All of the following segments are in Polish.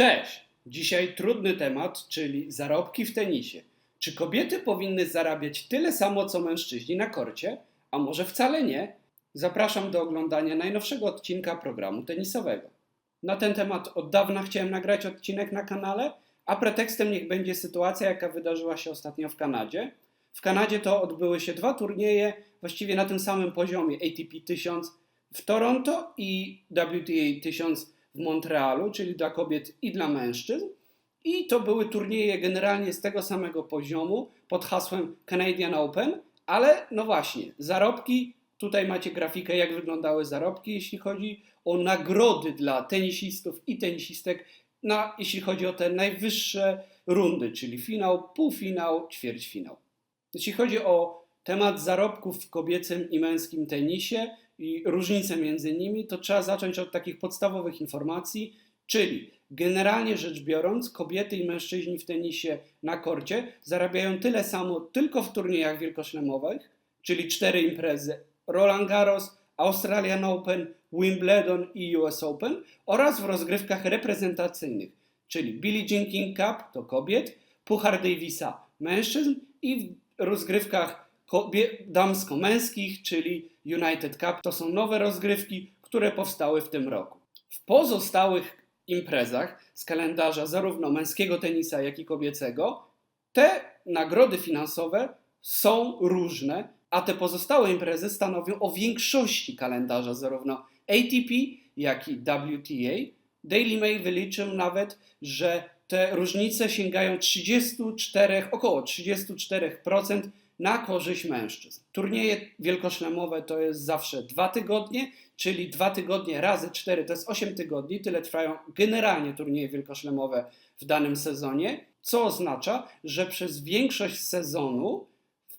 Cześć! Dzisiaj trudny temat, czyli zarobki w tenisie. Czy kobiety powinny zarabiać tyle samo co mężczyźni na korcie, a może wcale nie? Zapraszam do oglądania najnowszego odcinka programu tenisowego. Na ten temat od dawna chciałem nagrać odcinek na kanale, a pretekstem niech będzie sytuacja, jaka wydarzyła się ostatnio w Kanadzie. W Kanadzie to odbyły się dwa turnieje, właściwie na tym samym poziomie ATP 1000 w Toronto i WTA 1000 w Montrealu, czyli dla kobiet i dla mężczyzn. I to były turnieje generalnie z tego samego poziomu pod hasłem Canadian Open, ale no właśnie, zarobki, tutaj macie grafikę, jak wyglądały zarobki, jeśli chodzi o nagrody dla tenisistów i tenisistek, na, jeśli chodzi o te najwyższe rundy, czyli finał, półfinał, ćwierćfinał. Jeśli chodzi o temat zarobków w kobiecym i męskim tenisie i różnice między nimi, to trzeba zacząć od takich podstawowych informacji, czyli generalnie rzecz biorąc, kobiety i mężczyźni w tenisie na korcie zarabiają tyle samo tylko w turniejach wielkoszlemowych, czyli cztery imprezy Roland Garros, Australian Open, Wimbledon i US Open oraz w rozgrywkach reprezentacyjnych, czyli Billie Jean King Cup to kobiet, Puchar Davisa mężczyzn i w rozgrywkach damsko-męskich, czyli United Cup. To są nowe rozgrywki, które powstały w tym roku. W pozostałych imprezach z kalendarza zarówno męskiego tenisa, jak i kobiecego, te nagrody finansowe są różne, a te pozostałe imprezy stanowią o większości kalendarza zarówno ATP, jak i WTA. Daily Mail wyliczył nawet, że te różnice sięgają 34, około 34% na korzyść mężczyzn. Turnieje wielkoszlemowe to jest zawsze dwa tygodnie, czyli dwa tygodnie razy cztery to jest 8 tygodni, tyle trwają generalnie turnieje wielkoszlemowe w danym sezonie, co oznacza, że przez większość sezonu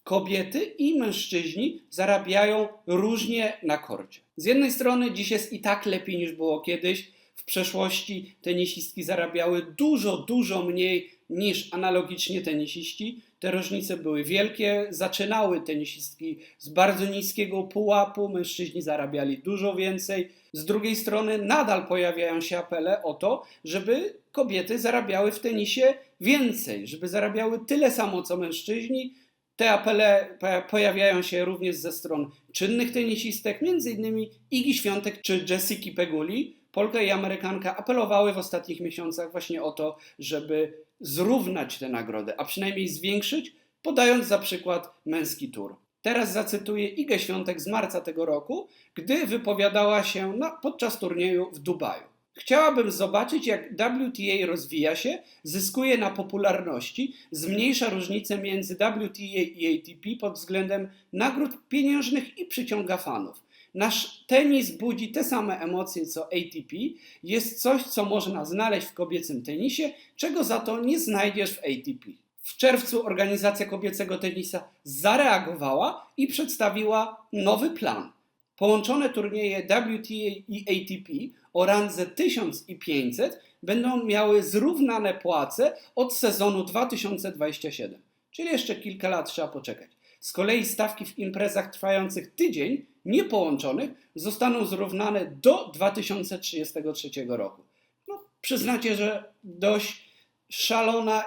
kobiety i mężczyźni zarabiają różnie na korcie. Z jednej strony dziś jest i tak lepiej niż było kiedyś. W przeszłości tenisistki zarabiały dużo, dużo mniej niż analogicznie tenisiści. Te różnice były wielkie. Zaczynały tenisistki z bardzo niskiego pułapu, mężczyźni zarabiali dużo więcej. Z drugiej strony nadal pojawiają się apele o to, żeby kobiety zarabiały w tenisie więcej, żeby zarabiały tyle samo co mężczyźni. Te apele pojawiają się również ze stron czynnych tenisistek, m.in. Igi Świątek czy Jessica Peguli. Polka i Amerykanka apelowały w ostatnich miesiącach właśnie o to, żeby zrównać tę nagrodę, a przynajmniej zwiększyć, podając za przykład męski tur. Teraz zacytuję Igę Świątek z marca tego roku, gdy wypowiadała się na, podczas turnieju w Dubaju. Chciałabym zobaczyć, jak WTA rozwija się, zyskuje na popularności, zmniejsza różnicę między WTA i ATP pod względem nagród pieniężnych i przyciąga fanów. Nasz tenis budzi te same emocje co ATP. Jest coś, co można znaleźć w kobiecym tenisie, czego za to nie znajdziesz w ATP. W czerwcu organizacja kobiecego tenisa zareagowała i przedstawiła nowy plan. Połączone turnieje WTA i ATP o randze 1500 będą miały zrównane płace od sezonu 2027, czyli jeszcze kilka lat trzeba poczekać. Z kolei stawki w imprezach trwających tydzień, niepołączonych, zostaną zrównane do 2033 roku. No, przyznacie, że dość szalona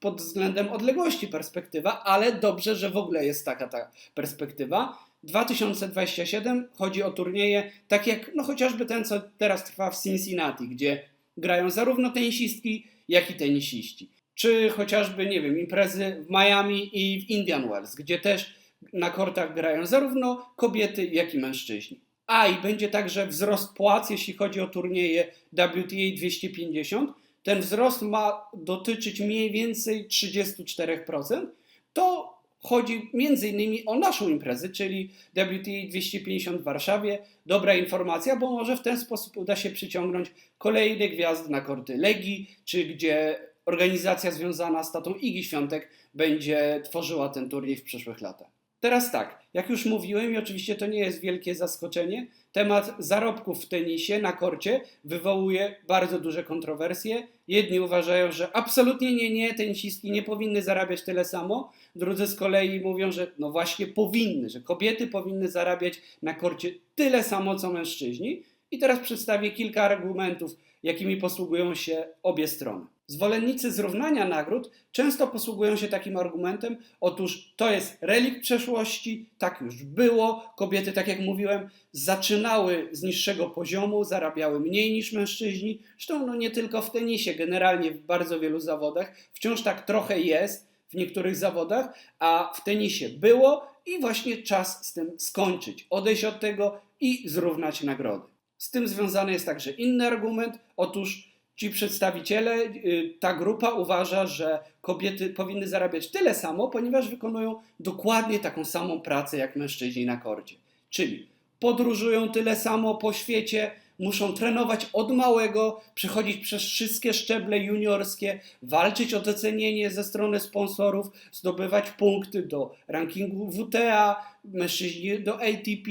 pod względem odległości perspektywa, ale dobrze, że w ogóle jest taka ta perspektywa. 2027 chodzi o turnieje, tak jak no chociażby ten, co teraz trwa w Cincinnati, gdzie grają zarówno tenisistki, jak i tenisiści. Czy chociażby, nie wiem, imprezy w Miami i w Indian Wells, gdzie też na kortach grają zarówno kobiety, jak i mężczyźni. A i będzie także wzrost płac, jeśli chodzi o turnieje WTA 250. Ten wzrost ma dotyczyć mniej więcej 34%. To chodzi innymi o naszą imprezę, czyli WTA 250 w Warszawie. Dobra informacja, bo może w ten sposób uda się przyciągnąć kolejne gwiazdy na korty Legii, czy gdzie organizacja związana z tatą Igi Świątek będzie tworzyła ten turniej w przyszłych latach. Teraz tak, jak już mówiłem i oczywiście to nie jest wielkie zaskoczenie, temat zarobków w tenisie na korcie wywołuje bardzo duże kontrowersje. Jedni uważają, że absolutnie nie, nie, tenisistki nie powinny zarabiać tyle samo. Drudzy z kolei mówią, że no właśnie powinny, że kobiety powinny zarabiać na korcie tyle samo co mężczyźni. I teraz przedstawię kilka argumentów, jakimi posługują się obie strony. Zwolennicy zrównania nagród często posługują się takim argumentem: otóż to jest relikt przeszłości, tak już było. Kobiety, tak jak mówiłem, zaczynały z niższego poziomu, zarabiały mniej niż mężczyźni. Zresztą no nie tylko w tenisie, generalnie w bardzo wielu zawodach wciąż tak trochę jest w niektórych zawodach, a w tenisie było i właśnie czas z tym skończyć, odejść od tego i zrównać nagrody. Z tym związany jest także inny argument. Otóż ci przedstawiciele, y, ta grupa uważa, że kobiety powinny zarabiać tyle samo, ponieważ wykonują dokładnie taką samą pracę jak mężczyźni na korcie. Czyli podróżują tyle samo po świecie, muszą trenować od małego, przechodzić przez wszystkie szczeble juniorskie, walczyć o docenienie ze strony sponsorów, zdobywać punkty do rankingu WTA, mężczyźni do ATP.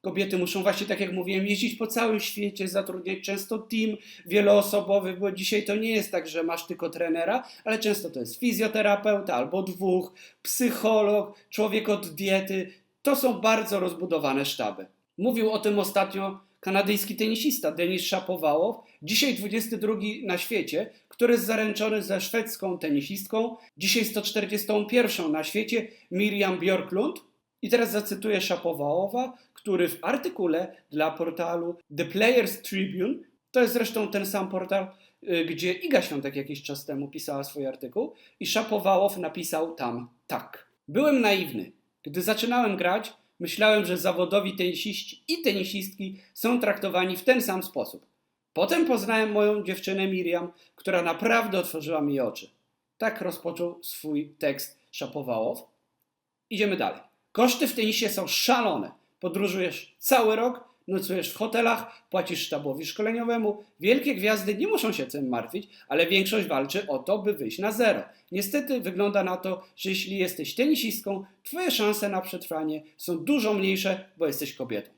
Kobiety muszą właśnie, tak jak mówiłem, jeździć po całym świecie, zatrudniać często team wieloosobowy, bo dzisiaj to nie jest tak, że masz tylko trenera, ale często to jest fizjoterapeuta albo dwóch, psycholog, człowiek od diety. To są bardzo rozbudowane sztaby. Mówił o tym ostatnio kanadyjski tenisista Denis Shapovalov, dzisiaj 22 na świecie, który jest zaręczony ze szwedzką tenisistką, dzisiaj 141 na świecie Miriam Björklund. I teraz zacytuję Szapowalowa, który w artykule dla portalu The Players Tribune, to jest zresztą ten sam portal, y, gdzie Iga Świątek jakiś czas temu pisała swój artykuł, i Szapowałow napisał tam tak. Byłem naiwny. Gdy zaczynałem grać, myślałem, że zawodowi tenisiści i tenisistki są traktowani w ten sam sposób. Potem poznałem moją dziewczynę Miriam, która naprawdę otworzyła mi oczy. Tak rozpoczął swój tekst Szapowałow. Idziemy dalej. Koszty w tenisie są szalone. Podróżujesz cały rok, nocujesz w hotelach, płacisz sztabowi szkoleniowemu. Wielkie gwiazdy nie muszą się tym martwić, ale większość walczy o to, by wyjść na zero. Niestety wygląda na to, że jeśli jesteś tenisistką, twoje szanse na przetrwanie są dużo mniejsze, bo jesteś kobietą.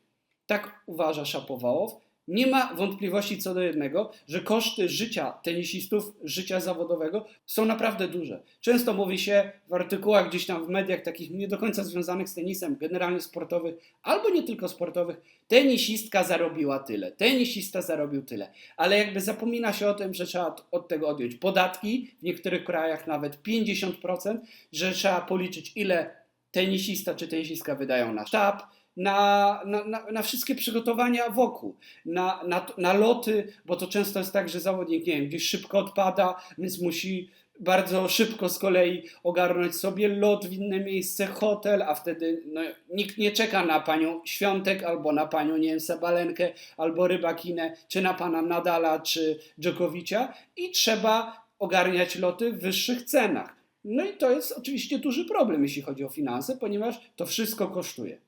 Tak uważa Szapowałow. Nie ma wątpliwości co do jednego, że koszty życia tenisistów, życia zawodowego są naprawdę duże. Często mówi się w artykułach gdzieś tam w mediach takich nie do końca związanych z tenisem, generalnie sportowych, albo nie tylko sportowych, tenisistka zarobiła tyle, tenisista zarobił tyle, ale jakby zapomina się o tym, że trzeba od tego odjąć podatki, w niektórych krajach nawet 50%, że trzeba policzyć ile tenisista czy tenisistka wydają na sztab, na, na, na, na, wszystkie przygotowania wokół, na, na, na loty, bo to często jest tak, że zawodnik nie wiem, gdzieś szybko odpada, więc musi bardzo szybko z kolei ogarnąć sobie lot w inne miejsce, hotel, a wtedy no, nikt nie czeka na panią Świątek albo na panią, nie wiem, Sabalenkę albo Rybakinę, czy na pana Nadala, czy Dżokowicza i trzeba ogarniać loty w wyższych cenach. No i to jest oczywiście duży problem, jeśli chodzi o finanse, ponieważ to wszystko kosztuje.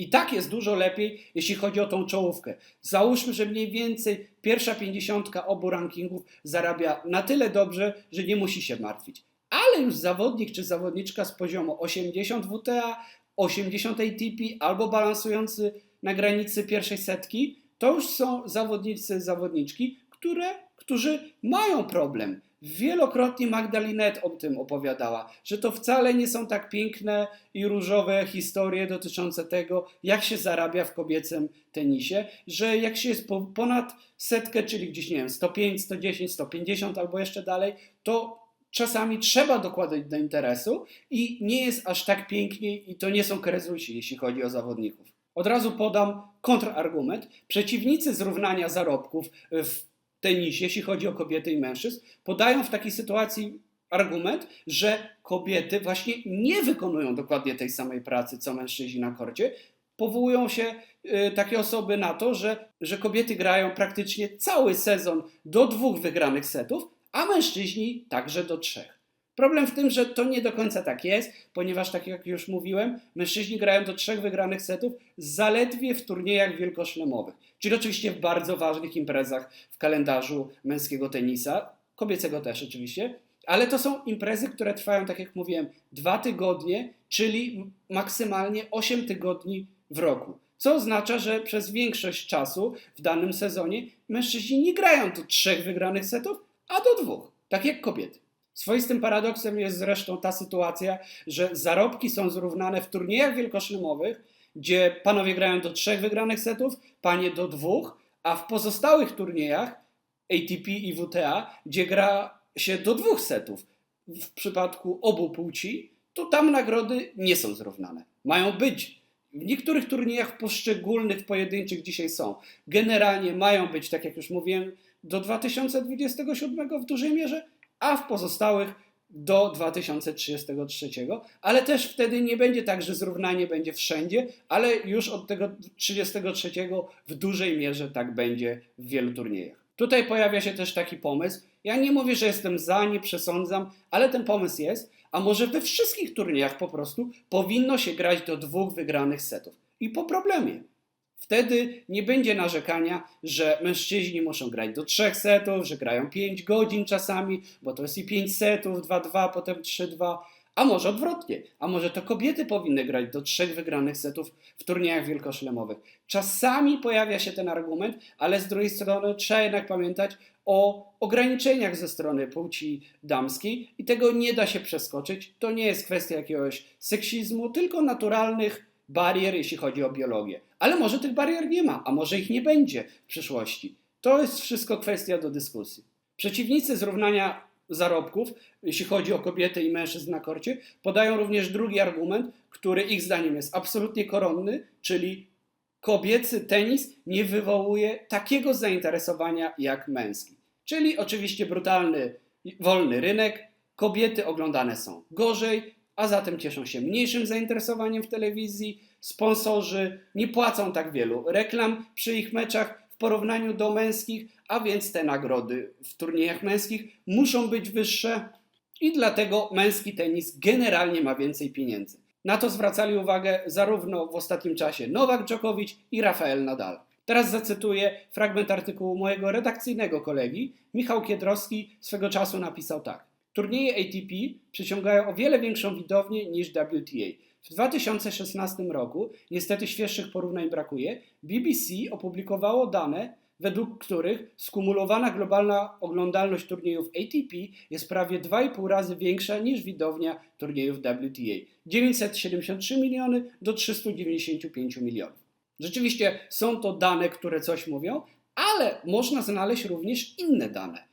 I tak jest dużo lepiej, jeśli chodzi o tą czołówkę. Załóżmy, że mniej więcej pierwsza pięćdziesiątka obu rankingów zarabia na tyle dobrze, że nie musi się martwić. Ale już zawodnik czy zawodniczka z poziomu 80 WTA, 80 ATP albo balansujący na granicy pierwszej setki, to już są zawodnicy, zawodniczki, które, którzy mają problem Wielokrotnie Magdalinet o tym opowiadała, że to wcale nie są tak piękne i różowe historie dotyczące tego, jak się zarabia w kobiecym tenisie, że jak się jest ponad setkę, czyli gdzieś, nie wiem, 105, 110, 150 albo jeszcze dalej, to czasami trzeba dokładać do interesu i nie jest aż tak pięknie i to nie są krezusi, jeśli chodzi o zawodników. Od razu podam kontrargument. Przeciwnicy zrównania zarobków w tenisie, jeśli chodzi o kobiety i mężczyzn, podają w takiej sytuacji argument, że kobiety właśnie nie wykonują dokładnie tej samej pracy, co mężczyźni na korcie. Powołują się y, takie osoby na to, że, że kobiety grają praktycznie cały sezon do dwóch wygranych setów, a mężczyźni także do trzech. Problem w tym, że to nie do końca tak jest, ponieważ, tak jak już mówiłem, mężczyźni grają do trzech wygranych setów zaledwie w turniejach wielkoszlemowych, czyli oczywiście w bardzo ważnych imprezach w kalendarzu męskiego tenisa, kobiecego też oczywiście, ale to są imprezy, które trwają, tak jak mówiłem, dwa tygodnie, czyli maksymalnie 8 tygodni w roku. Co oznacza, że przez większość czasu w danym sezonie mężczyźni nie grają do trzech wygranych setów, a do dwóch, tak jak kobiety. Swoistym paradoksem jest zresztą ta sytuacja, że zarobki są zrównane w turniejach wielkoszlemowych, gdzie panowie grają do trzech wygranych setów, panie do dwóch, a w pozostałych turniejach ATP i WTA, gdzie gra się do dwóch setów, w przypadku obu płci, to tam nagrody nie są zrównane. Mają być. W niektórych turniejach poszczególnych, pojedynczych dzisiaj są. Generalnie mają być, tak jak już mówiłem, do 2027 w dużej mierze, a w pozostałych do 2033, ale też wtedy nie będzie tak, że zrównanie będzie wszędzie, ale już od tego 33 w dużej mierze tak będzie w wielu turniejach. Tutaj pojawia się też taki pomysł. Ja nie mówię, że jestem za, nie przesądzam, ale ten pomysł jest, a może we wszystkich turniejach po prostu powinno się grać do dwóch wygranych setów. I po problemie. Wtedy nie będzie narzekania, że mężczyźni muszą grać do trzech setów, że grają 5 godzin czasami, bo to jest i 5 setów, 2-2, potem 3-2. A może odwrotnie, a może to kobiety powinny grać do trzech wygranych setów w turniejach wielkoszlemowych. Czasami pojawia się ten argument, ale z drugiej strony trzeba jednak pamiętać o ograniczeniach ze strony płci damskiej i tego nie da się przeskoczyć. To nie jest kwestia jakiegoś seksizmu, tylko naturalnych barier, jeśli chodzi o biologię. Ale może tych barier nie ma, a może ich nie będzie w przyszłości. To jest wszystko kwestia do dyskusji. Przeciwnicy zrównania zarobków, jeśli chodzi o kobiety i mężczyzn na korcie, podają również drugi argument, który ich zdaniem jest absolutnie koronny, czyli kobiecy tenis nie wywołuje takiego zainteresowania jak męski. Czyli oczywiście brutalny, wolny rynek, kobiety oglądane są gorzej, a zatem cieszą się mniejszym zainteresowaniem w telewizji. Sponsorzy nie płacą tak wielu reklam przy ich meczach w porównaniu do męskich, a więc te nagrody w turniejach męskich muszą być wyższe i dlatego męski tenis generalnie ma więcej pieniędzy. Na to zwracali uwagę zarówno w ostatnim czasie Nowak Dżokowicz i Rafael Nadal. Teraz zacytuję fragment artykułu mojego redakcyjnego kolegi. Michał Kiedrowski swego czasu napisał tak. Turnieje ATP przyciągają o wiele większą widownię niż WTA. W 2016 roku, niestety świeższych porównań brakuje, BBC opublikowało dane, według których skumulowana globalna oglądalność turniejów ATP jest prawie 2,5 razy większa niż widownia turniejów WTA 973 miliony do 395 milionów. Rzeczywiście są to dane, które coś mówią, ale można znaleźć również inne dane.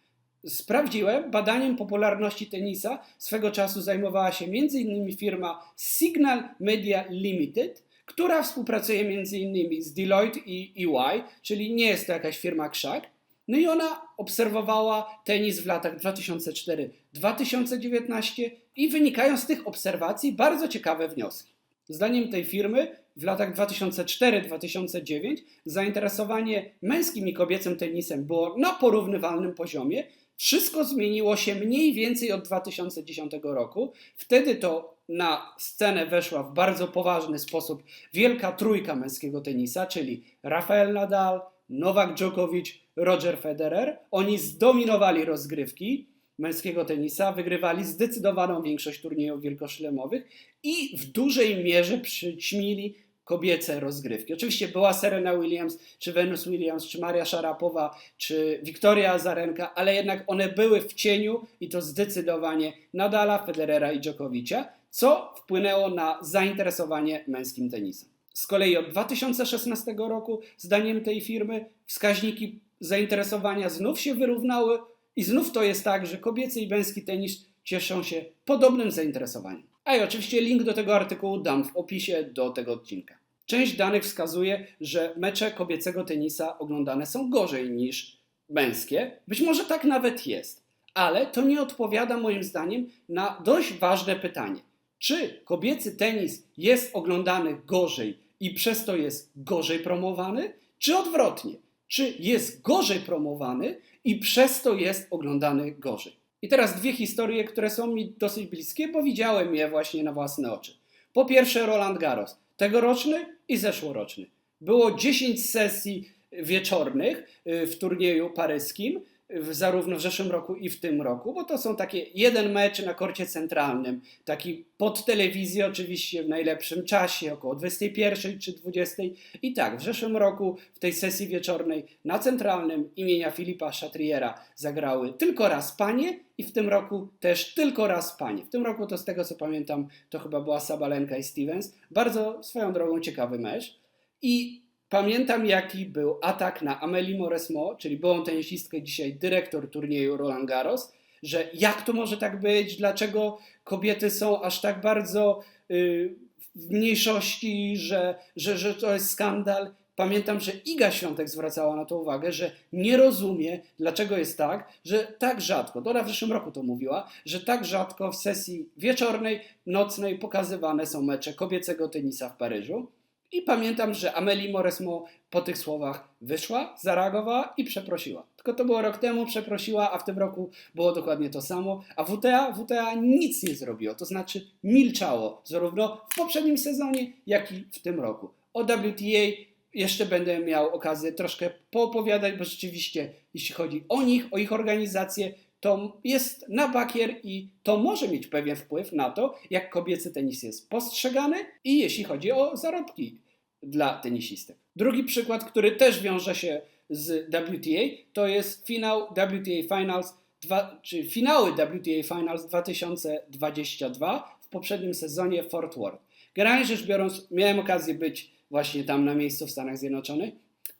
Sprawdziłem, badaniem popularności tenisa swego czasu zajmowała się m.in. firma Signal Media Limited, która współpracuje m.in. z Deloitte i EY, czyli nie jest to jakaś firma krzak. No i ona obserwowała tenis w latach 2004-2019 i wynikają z tych obserwacji bardzo ciekawe wnioski. Zdaniem tej firmy w latach 2004-2009 zainteresowanie męskim i kobiecym tenisem było na porównywalnym poziomie, wszystko zmieniło się mniej więcej od 2010 roku. Wtedy to na scenę weszła w bardzo poważny sposób wielka trójka męskiego tenisa, czyli Rafael Nadal, Nowak Djokovic, Roger Federer. Oni zdominowali rozgrywki męskiego tenisa, wygrywali zdecydowaną większość turniejów wielkoszlemowych i w dużej mierze przyćmili kobiece rozgrywki. Oczywiście była Serena Williams, czy Venus Williams, czy Maria Szarapowa, czy Wiktoria Azarenka, ale jednak one były w cieniu i to zdecydowanie Nadala, Federera i Djokovicia, co wpłynęło na zainteresowanie męskim tenisem. Z kolei od 2016 roku, zdaniem tej firmy, wskaźniki zainteresowania znów się wyrównały i znów to jest tak, że kobiecy i męski tenis cieszą się podobnym zainteresowaniem. A i oczywiście link do tego artykułu dam w opisie do tego odcinka. Część danych wskazuje, że mecze kobiecego tenisa oglądane są gorzej niż męskie. Być może tak nawet jest, ale to nie odpowiada moim zdaniem na dość ważne pytanie. Czy kobiecy tenis jest oglądany gorzej i przez to jest gorzej promowany, czy odwrotnie? Czy jest gorzej promowany i przez to jest oglądany gorzej? I teraz dwie historie, które są mi dosyć bliskie, bo widziałem je właśnie na własne oczy. Po pierwsze Roland Garros, tegoroczny i zeszłoroczny. Było 10 sesji wieczornych y, w turnieju paryskim w, zarówno w zeszłym roku i w tym roku, bo to są takie jeden mecz na korcie centralnym, taki pod telewizję oczywiście w najlepszym czasie, około 21 czy 20. I tak, w zeszłym roku w tej sesji wieczornej na centralnym imienia Filipa Chatriera zagrały tylko raz panie i w tym roku też tylko raz panie. W tym roku to z tego co pamiętam to chyba była Sabalenka i Stevens. Bardzo swoją drogą ciekawy mecz. I Pamiętam, jaki był atak na Amélie Mauresmo, czyli byłą tenisistkę, dzisiaj dyrektor turnieju Roland Garros, że jak to może tak być, dlaczego kobiety są aż tak bardzo y, w mniejszości, że, że, że to jest skandal. Pamiętam, że Iga Świątek zwracała na to uwagę, że nie rozumie, dlaczego jest tak, że tak rzadko, ona w zeszłym roku to mówiła, że tak rzadko w sesji wieczornej, nocnej pokazywane są mecze kobiecego tenisa w Paryżu. I pamiętam, że Amélie Mauresmo po tych słowach wyszła, zareagowała i przeprosiła. Tylko to było rok temu, przeprosiła, a w tym roku było dokładnie to samo. A WTA, WTA nic nie zrobiło, to znaczy milczało zarówno w poprzednim sezonie, jak i w tym roku. O WTA jeszcze będę miał okazję troszkę poopowiadać, bo rzeczywiście, jeśli chodzi o nich, o ich organizację, to jest na bakier i to może mieć pewien wpływ na to, jak kobiecy tenis jest postrzegany i jeśli chodzi o zarobki dla tenisistek. Drugi przykład, który też wiąże się z WTA, to jest finał WTA Finals, dwa, czy finały WTA Finals 2022 w poprzednim sezonie Fort Worth. Generalnie rzecz biorąc, miałem okazję być właśnie tam na miejscu w Stanach Zjednoczonych.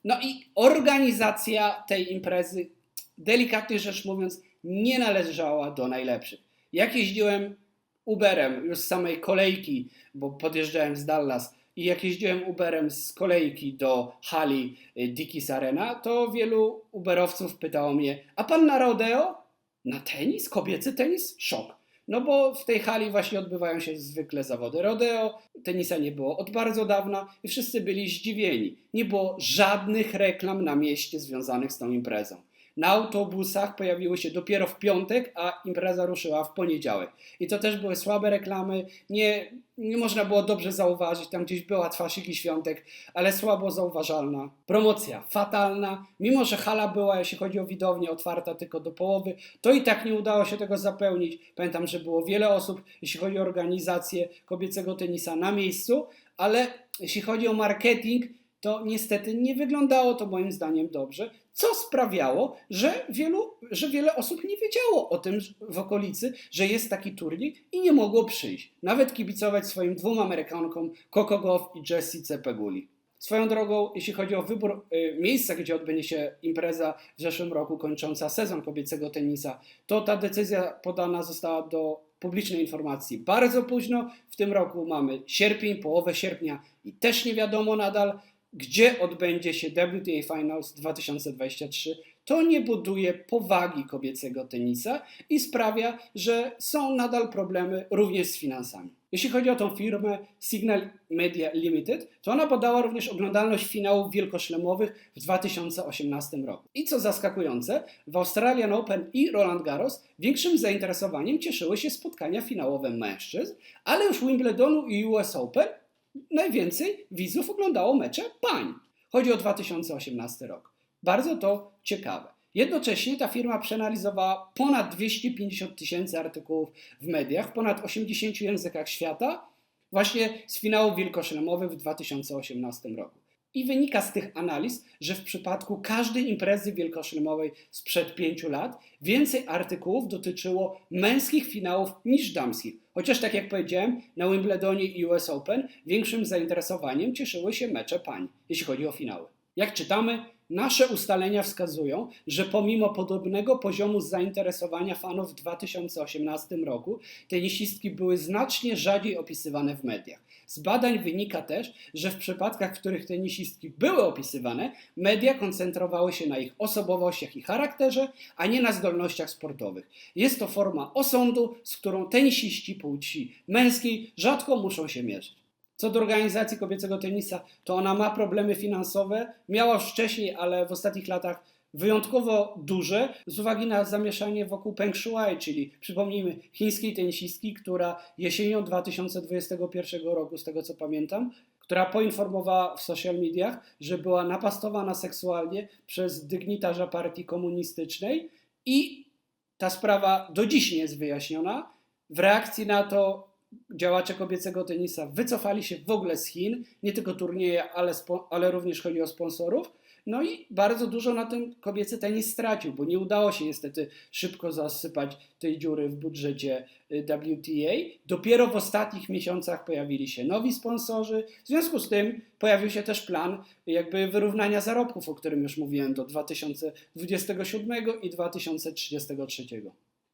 No i organizacja tej imprezy, delikatnie rzecz mówiąc, nie należała do najlepszych. Jak jeździłem Uberem już z samej kolejki, bo podjeżdżałem z Dallas i jak jeździłem Uberem z kolejki do hali y, Dickies Arena, to wielu Uberowców pytało mnie, a pan na rodeo? Na tenis? Kobiecy tenis? Szok. No bo w tej hali właśnie odbywają się zwykle zawody rodeo, tenisa nie było od bardzo dawna i wszyscy byli zdziwieni. Nie było żadnych reklam na mieście związanych z tą imprezą na autobusach pojawiły się dopiero w piątek, a impreza ruszyła w poniedziałek. I to też były słabe reklamy, nie, nie można było dobrze zauważyć, tam gdzieś była twarz Igi Świątek, ale słabo zauważalna. Promocja fatalna, mimo że hala była, jeśli chodzi o widownię, otwarta tylko do połowy, to i tak nie udało się tego zapełnić. Pamiętam, że było wiele osób, jeśli chodzi o organizację kobiecego tenisa na miejscu, ale jeśli chodzi o marketing, to niestety nie wyglądało to moim zdaniem dobrze, co sprawiało, że, wielu, że wiele osób nie wiedziało o tym w okolicy, że jest taki turniej i nie mogło przyjść. Nawet kibicować swoim dwóm Amerykankom, Coco Goff i Jessie Peguli. Swoją drogą, jeśli chodzi o wybór y, miejsca, gdzie odbędzie się impreza w zeszłym roku kończąca sezon kobiecego tenisa, to ta decyzja podana została do publicznej informacji bardzo późno. W tym roku mamy sierpień, połowę sierpnia i też nie wiadomo nadal, gdzie odbędzie się WTA Finals 2023, to nie buduje powagi kobiecego tenisa i sprawia, że są nadal problemy również z finansami. Jeśli chodzi o tą firmę Signal Media Limited, to ona podała również oglądalność finałów wielkoszlemowych w 2018 roku. I co zaskakujące, w Australian Open i Roland Garros większym zainteresowaniem cieszyły się spotkania finałowe mężczyzn, ale już Wimbledonu i US Open najwięcej widzów oglądało mecze pań. Chodzi o 2018 rok. Bardzo to ciekawe. Jednocześnie ta firma przeanalizowała ponad 250 tysięcy artykułów w mediach w ponad 80 językach świata, właśnie z finału wielkoszlemowych w 2018 roku. I wynika z tych analiz, że w przypadku każdej imprezy wielkoszlemowej sprzed pięciu lat więcej artykułów dotyczyło męskich finałów niż damskich. Chociaż tak jak powiedziałem, na Wimbledonie i US Open większym zainteresowaniem cieszyły się mecze pań, jeśli chodzi o finały. Jak czytamy, Nasze ustalenia wskazują, że pomimo podobnego poziomu zainteresowania fanów w 2018 roku, tenisistki były znacznie rzadziej opisywane w mediach. Z badań wynika też, że w przypadkach, w których tenisistki były opisywane, media koncentrowały się na ich osobowościach i charakterze, a nie na zdolnościach sportowych. Jest to forma osądu, z którą tenisiści płci męskiej rzadko muszą się mierzyć. Co do organizacji kobiecego tenisa, to ona ma problemy finansowe. Miała wcześniej, ale w ostatnich latach wyjątkowo duże z uwagi na zamieszanie wokół Peng Shuai, czyli przypomnijmy chińskiej tenisistki, która jesienią 2021 roku, z tego co pamiętam, która poinformowała w social mediach, że była napastowana seksualnie przez dygnitarza partii komunistycznej i ta sprawa do dziś nie jest wyjaśniona. W reakcji na to działacze kobiecego tenisa wycofali się w ogóle z Chin, nie tylko turnieje, ale, ale również chodzi o sponsorów. No i bardzo dużo na tym kobiecy tenis stracił, bo nie udało się niestety szybko zasypać tej dziury w budżecie y, WTA. Dopiero w ostatnich miesiącach pojawili się nowi sponsorzy. W związku z tym pojawił się też plan jakby wyrównania zarobków, o którym już mówiłem, do 2027 i 2033.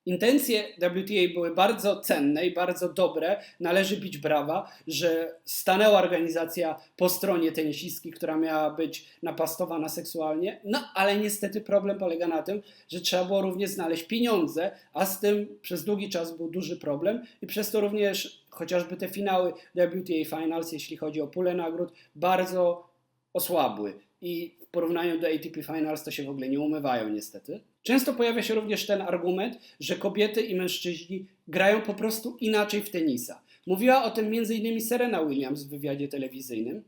Intencje WTA były bardzo cenne i bardzo dobre. Należy bić brawa, że stanęła organizacja po stronie tenisistki, która miała być napastowana seksualnie. No ale niestety problem polega na tym, że trzeba było również znaleźć pieniądze, a z tym przez długi czas był duży problem i przez to również chociażby te finały WTA Finals, jeśli chodzi o pulę nagród, bardzo osłabły i w porównaniu do ATP Finals to się w ogóle nie umywają niestety. Często pojawia się również ten argument, że kobiety i mężczyźni grają po prostu inaczej w tenisa. Mówiła o tym m.in. Serena Williams w wywiadzie telewizyjnym.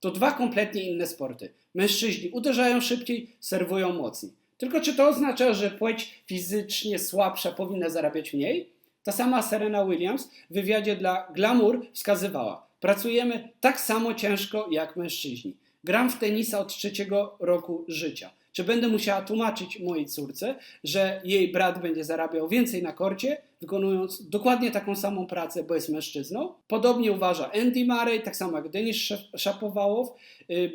To dwa kompletnie inne sporty. Mężczyźni uderzają szybciej, serwują mocniej. Tylko czy to oznacza, że płeć fizycznie słabsza powinna zarabiać mniej? Ta sama Serena Williams w wywiadzie dla Glamour wskazywała: Pracujemy tak samo ciężko jak mężczyźni. Gram w tenisa od trzeciego roku życia. Czy będę musiała tłumaczyć mojej córce, że jej brat będzie zarabiał więcej na korcie, wykonując dokładnie taką samą pracę, bo jest mężczyzną? Podobnie uważa Andy Murray, tak samo jak Denis Szapowałow.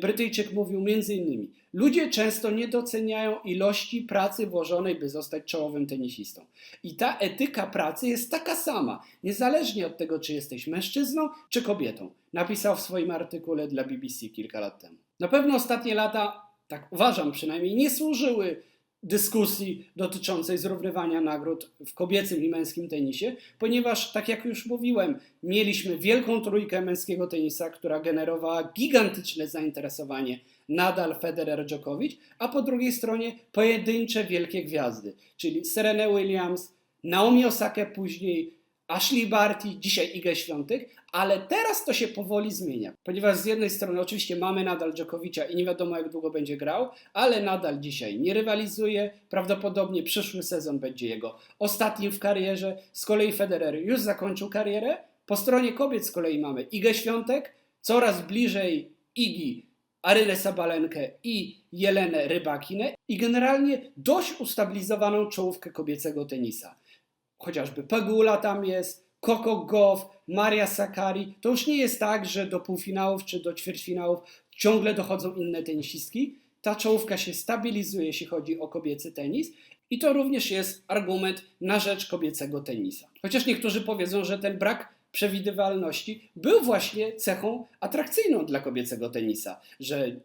Brytyjczyk mówił między innymi, ludzie często nie doceniają ilości pracy włożonej, by zostać czołowym tenisistą. I ta etyka pracy jest taka sama, niezależnie od tego, czy jesteś mężczyzną, czy kobietą. Napisał w swoim artykule dla BBC kilka lat temu. Na pewno ostatnie lata tak uważam przynajmniej, nie służyły dyskusji dotyczącej zrównywania nagród w kobiecym i męskim tenisie, ponieważ, tak jak już mówiłem, mieliśmy wielką trójkę męskiego tenisa, która generowała gigantyczne zainteresowanie Nadal, Federer, Djokovic, a po drugiej stronie pojedyncze wielkie gwiazdy, czyli Serena Williams, Naomi Osaka później, Ashley Barty, dzisiaj Iga Świątek, ale teraz to się powoli zmienia, ponieważ z jednej strony oczywiście mamy nadal Dżokowicza i nie wiadomo jak długo będzie grał, ale nadal dzisiaj nie rywalizuje, prawdopodobnie przyszły sezon będzie jego ostatnim w karierze, z kolei Federer już zakończył karierę, po stronie kobiet z kolei mamy Igę Świątek, coraz bliżej Igi Arynę Sabalenkę i Jelenę Rybakinę i generalnie dość ustabilizowaną czołówkę kobiecego tenisa. Chociażby Pegula tam jest, Coco Goff, Maria Sakari. To już nie jest tak, że do półfinałów czy do ćwierćfinałów ciągle dochodzą inne tenisistki. Ta czołówka się stabilizuje, jeśli chodzi o kobiecy tenis. I to również jest argument na rzecz kobiecego tenisa. Chociaż niektórzy powiedzą, że ten brak przewidywalności był właśnie cechą atrakcyjną dla kobiecego tenisa, że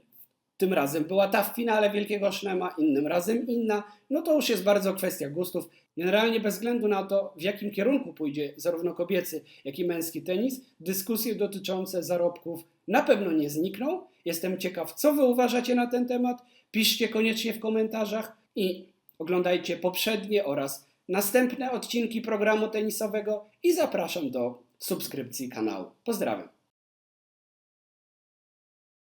tym razem była ta w finale Wielkiego Szlema, innym razem inna. No to już jest bardzo kwestia gustów. Generalnie bez względu na to, w jakim kierunku pójdzie zarówno kobiecy, jak i męski tenis, dyskusje dotyczące zarobków na pewno nie znikną. Jestem ciekaw, co Wy uważacie na ten temat. Piszcie koniecznie w komentarzach i oglądajcie poprzednie oraz następne odcinki programu tenisowego i zapraszam do subskrypcji kanału. Pozdrawiam.